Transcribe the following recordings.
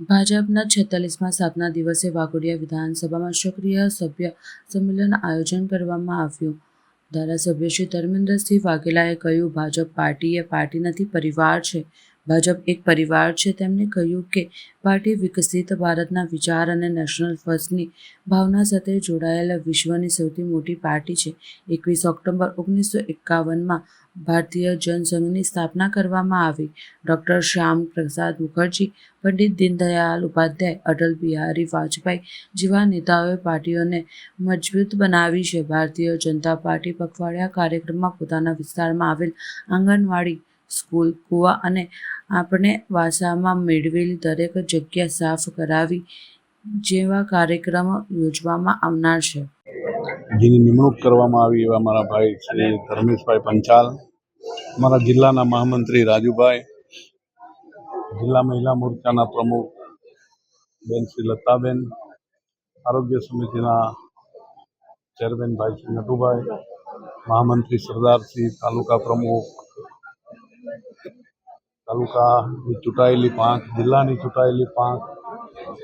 ભાજપના છેતાલીસમાં સ્થાપના દિવસે વાઘોડિયા વિધાનસભામાં સક્રિય સભ્ય સંમેલન આયોજન કરવામાં આવ્યું. ધારાસભ્ય શ્રી ધર્મેન્દ્રસિંહ વાઘેલાએ કહ્યું, ભાજપ પાર્ટી એ પાર્ટી નથી, પરિવાર છે. ભાજપ એક પરિવાર છે, તેમણે કહ્યું કે પાર્ટી વિકસિત ભારતના વિચાર અને નેશનલ ફર્સ્ટની ભાવના સાથે જોડાયેલા વિશ્વની સૌથી મોટી પાર્ટી છે. એકવીસ ઓક્ટોબર ઓગણીસો એકાવનમાં ભારતીય જનસંઘની સ્થાપના કરવામાં આવી. ડૉક્ટર શ્યામ પ્રસાદ મુખર્જી, પંડિત દીનદયાળ ઉપાધ્યાય, અટલ બિહારી વાજપેયી જેવા નેતાઓએ પાર્ટીઓને મજબૂત બનાવી છે. ભારતીય જનતા પાર્ટી પખવાડિયા કાર્યક્રમમાં પોતાના વિસ્તારમાં આવેલ આંગણવાડી સ્કૂલ, કૂવા અને આપણે વાસામાં મેળવેલી દરેક જગ્યા સાફ કરાવી જેવા કાર્યક્રમો યોજવામાં આવનાર છે. જેની નિમણૂક કરવામાં આવી એવા મારા ભાઈ શ્રી ધર્મેશભાઈ પંચાલ મારા જિલ્લાના મહામંત્રી રાજુભાઈ, જિલ્લા મહિલા મોરચાના પ્રમુખ બેન શ્રી લતાબેન, આરોગ્ય સમિતિના ચેરમેન ભાઈ શ્રી નટુભાઈ, મહામંત્રી સરદારસિંહ તાલુકા પ્રમુખ તાલુકાની ચૂંટાયેલી પાંખ જિલ્લાની ચૂંટાયેલી પાંખ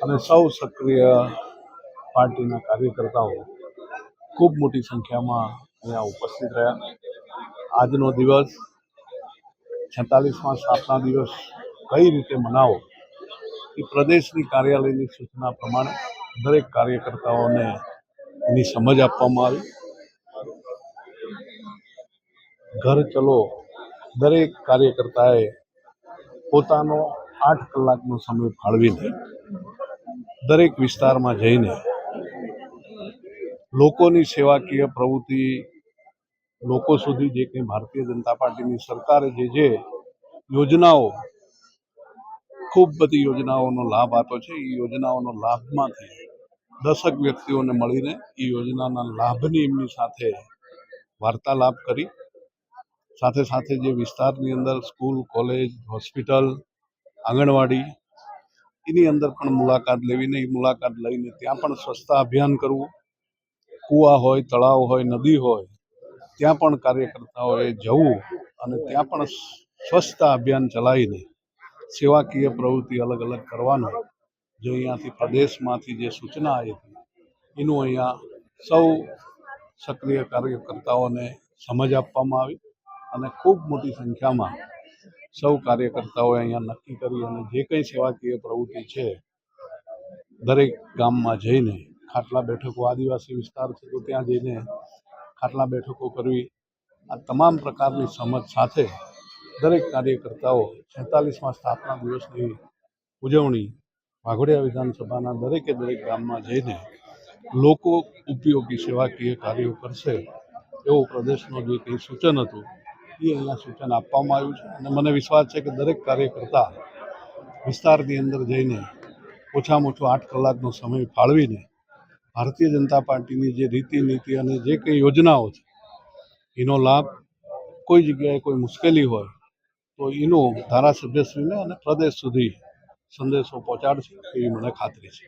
અને સૌ સક્રિય પાર્ટીના કાર્યકર્તાઓ ખૂબ મોટી સંખ્યામાં અહીંયા ઉપસ્થિત રહ્યા. આજનો દિવસ છેતાલીસમાં સ્થાપના દિવસ કઈ રીતે મનાવો એ પ્રદેશની કાર્યાલયની સૂચના પ્રમાણે દરેક કાર્યકર્તાઓને એની સમજ આપવામાં આવી. ઘર ચલો દરેક કાર્યકર્તાએ પોતાનો આઠ કલાકનો સમય ફાળવીને દરેક વિસ્તારમાં જઈને લોકોની સેવાકીય પ્રવૃત્તિ, લોકો સુધી જે કંઈ ભારતીય જનતા પાર્ટીની સરકારે જે જે યોજનાઓ, ખૂબ બધી યોજનાઓનો લાભ આપ્યો છે, એ યોજનાઓનો લાભમાંથી દશક વ્યક્તિઓને મળીને એ યોજનાના લાભની એમની સાથે વાર્તાલાપ કરી સાથે સાથે જે વિસ્તારની અંદર સ્કૂલ, કોલેજ, હોસ્પિટલ, આંગણવાડી, એની અંદર પણ મુલાકાત લેવીને, એ મુલાકાત લઈને ત્યાં પણ સ્વચ્છતા અભિયાન કરવું. કૂવા હોય, તળાવ હોય, નદી હોય, ત્યાં પણ કાર્યકર્તાઓએ જવું અને ત્યાં પણ સ્વચ્છતા અભિયાન ચલાવીને સેવાકીય પ્રવૃત્તિ અલગ અલગ કરવાનું જે અહીંયાથી પ્રદેશમાંથી જે સૂચના આવી હતી, એનું અહીંયા સૌ સક્રિય કાર્યકર્તાઓને સમજ આપવામાં આવી. અને ખૂબ મોટી સંખ્યામાં સૌ કાર્યકર્તાઓએ અહીંયા નક્કી કરી અને જે કંઈ સેવાકીય પ્રવૃત્તિ છે, દરેક ગામમાં જઈને ખાટલા બેઠકો, આદિવાસી વિસ્તાર છે તો ત્યાં જઈને ખાટલા બેઠકો કરવી, આ તમામ પ્રકારની સમજ સાથે દરેક કાર્યકર્તાઓ છેતાલીસમાં સ્થાપના દિવસની ઉજવણી વાઘોડિયા વિધાનસભાના દરેકે દરેક ગામમાં જઈને લોકો ઉપયોગી સેવાકીય કાર્યો કરશે એવું પ્રદેશનું જે કંઈ સૂચન હતું એ અહીંયા સૂચન આપવામાં આવ્યું છે અને મને વિશ્વાસ છે કે દરેક કાર્યકર્તા વિસ્તારની અંદર જઈને ઓછામાં ઓછો આઠ કલાકનો સમય ફાળવીને ભારતીય જનતા પાર્ટીની જે રીતિ નીતિ અને જે કંઈ યોજનાઓ છે, એનો લાભ કોઈ જગ્યાએ કોઈ મુશ્કેલી હોય તો એનો ધારાસભ્યશ્રીને અને પ્રદેશ સુધી સંદેશો પહોંચાડશે એવી મને ખાતરી છે.